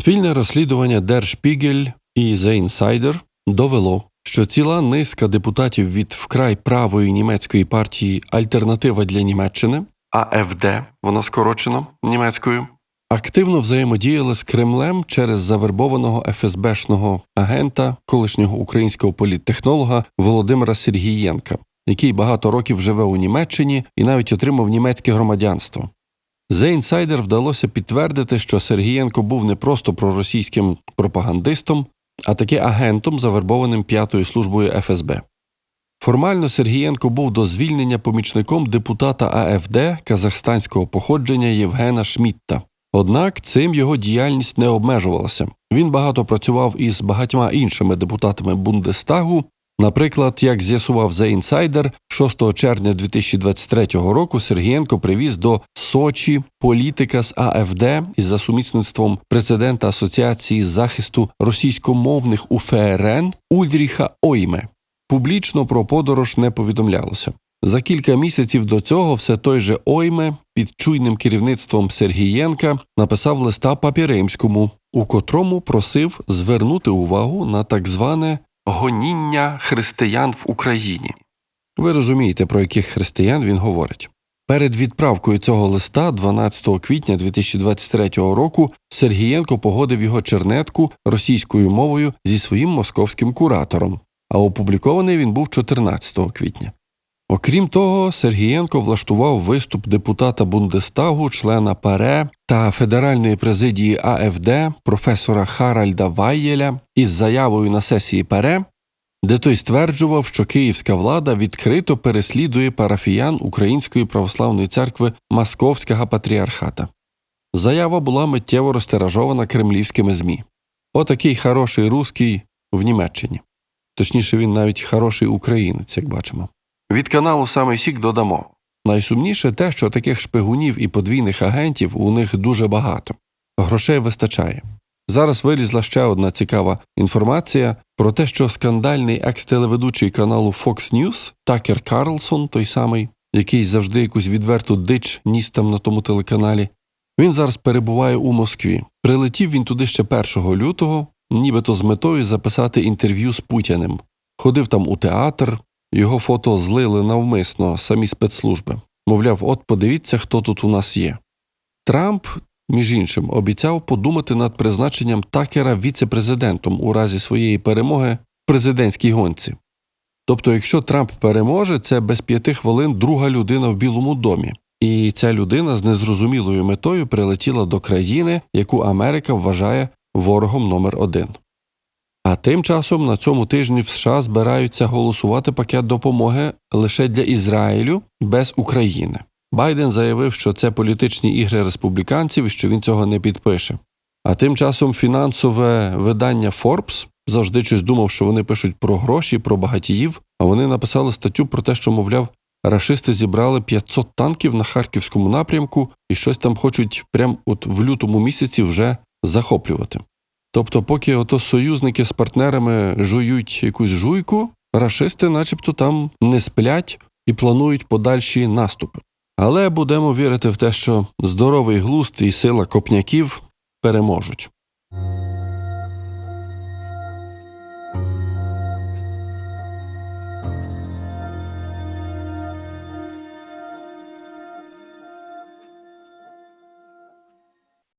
Спільне розслідування Держпігель і The Insider довело, що ціла низка депутатів від вкрай правої німецької партії Альтернатива для Німеччини АФД, воно скорочено німецькою, активно взаємодіяли з Кремлем через завербованого ФСБшного агента, колишнього українського політтехнолога Володимира Сергієнка, який багато років живе у Німеччині і навіть отримав німецьке громадянство. The Insider вдалося підтвердити, що Сергієнко був не просто проросійським пропагандистом, а таки агентом, завербованим п'ятою службою ФСБ. Формально Сергієнко був до звільнення помічником депутата АФД казахстанського походження Євгена Шмітта. Однак цим його діяльність не обмежувалася. Він багато працював із багатьма іншими депутатами Бундестагу. Наприклад, як з'ясував The Insider, 6 червня 2023 року Сергієнко привіз до Сочі політика з АФД із за сумісництвом президента Асоціації захисту російськомовних УФРН Ульріха Ойме. Публічно про подорож не повідомлялося. За кілька місяців до цього все той же Ойме під чуйним керівництвом Сергієнка написав листа папі Римському, у котрому просив звернути увагу на так зване гоніння християн в Україні. Ви розумієте, про яких християн він говорить. Перед відправкою цього листа, 12 квітня 2023 року, Сергієнко погодив його чернетку російською мовою зі своїм московським куратором, а опублікований він був 14 квітня. Окрім того, Сергієнко влаштував виступ депутата Бундестагу, члена ПАРЕ та Федеральної президії АФД професора Харальда Вайєля із заявою на сесії ПАРЕ, де той стверджував, що київська влада відкрито переслідує парафіян Української православної церкви Московського патріархата. Заява була миттєво розтиражована кремлівськими ЗМІ. Отакий хороший руський в Німеччині. Точніше, він навіть хороший українець, як бачимо. Від каналу Самий Сік додамо. Найсумніше те, що таких шпигунів і подвійних агентів у них дуже багато. Грошей вистачає. Зараз вилізла ще одна цікава інформація про те, що скандальний екс-телеведучий каналу Fox News Такер Карлсон, той самий, який завжди якусь відверту дич ніс там на тому телеканалі, він зараз перебуває у Москві. Прилетів він туди ще 1 лютого, нібито з метою записати інтерв'ю з Путіним. Ходив там у театр, його фото злили навмисно самі спецслужби. Мовляв, от подивіться, хто тут у нас є. Трамп, між іншим, обіцяв подумати над призначенням Такера віце-президентом у разі своєї перемоги в президентській гонці. Тобто, якщо Трамп переможе, це без п'яти хвилин друга людина в Білому домі. І ця людина з незрозумілою метою прилетіла до країни, яку Америка вважає ворогом номер один. А тим часом на цьому тижні в США збираються голосувати пакет допомоги лише для Ізраїлю без України. Байден заявив, що це політичні ігри республіканців і що він цього не підпише. А тим часом фінансове видання Forbes завжди щось думав, що вони пишуть про гроші, про багатіїв, а вони написали статтю про те, що, мовляв, рашисти зібрали 500 танків на харківському напрямку і щось там хочуть прямо от в лютому місяці вже захоплювати. Тобто, поки ото союзники з партнерами жують якусь жуйку, рашисти начебто там не сплять і планують подальші наступи. Але будемо вірити в те, що здоровий глузд і сила копняків переможуть.